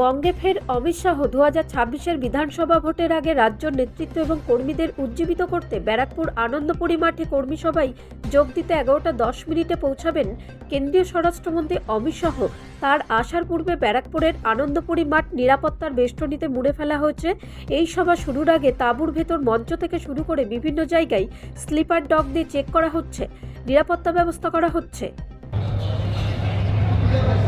বঙ্গে ফের অমিত শাহ দু হাজার বিধানসভা ভোটের আগে রাজ্য নেতৃত্ব এবং কর্মীদের উজ্জীবিত করতে ব্যারাকপুর আনন্দপুরী মাঠে কর্মী সভায় যোগ দিতে এগারোটা দশ মিনিটে পৌঁছাবেন কেন্দ্রীয় স্বরাষ্ট্রমন্ত্রী অমিত শাহ। তার আসার পূর্বে ব্যারাকপুরের আনন্দপুরী মাঠ নিরাপত্তার বেষ্টনীতে মুড়ে ফেলা হয়েছে। এই সভা শুরুর আগে তাঁবুর ভেতর মঞ্চ থেকে শুরু করে বিভিন্ন জায়গায় স্লিপার ডগ দিয়ে চেক করা হচ্ছে। নিরাপত্তা ব্যবস্থা করা হচ্ছে। Thank you.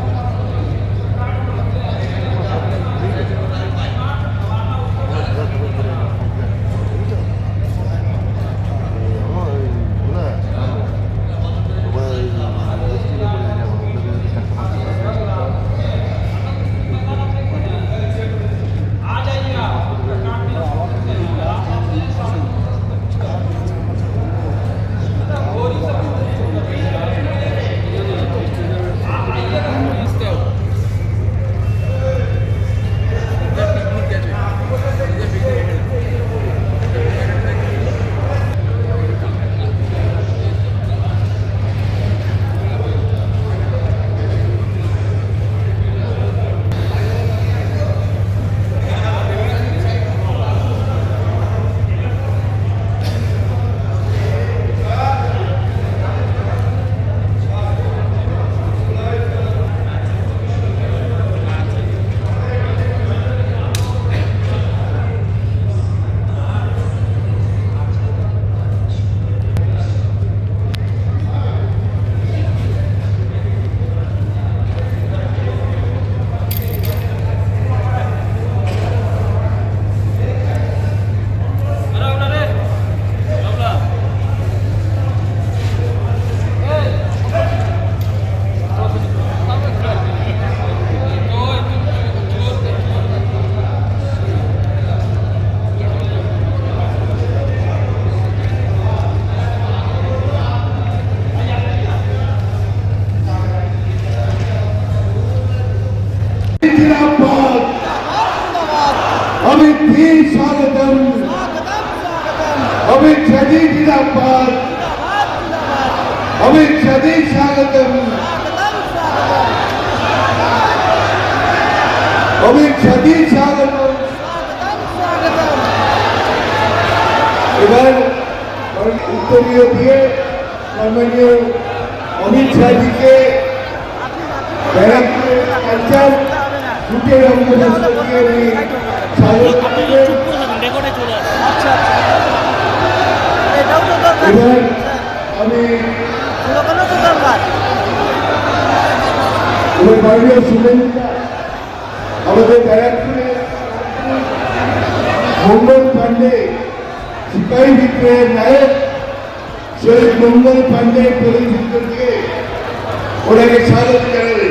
জিন্দাবাদ অমিত ভি স্বাগতম অমিত শদী জিন্দাবাদ। অমিত শদী স্বাগতম অমিত শদী স্বাগতম এবার উত্তরীয় দিয়ে সম্মানীয় অমিত আমি এবার মাননীয় শুভেচ্ছা আমাদের ব্যারাকপুরের মঙ্গল পান্ডে সিপাহী বিদ্রোহের নায়ক শহীদ মঙ্গল পান্ডে প্রতিনিধিত্ব দিয়ে ওনাকে স্বাগত জানাবেন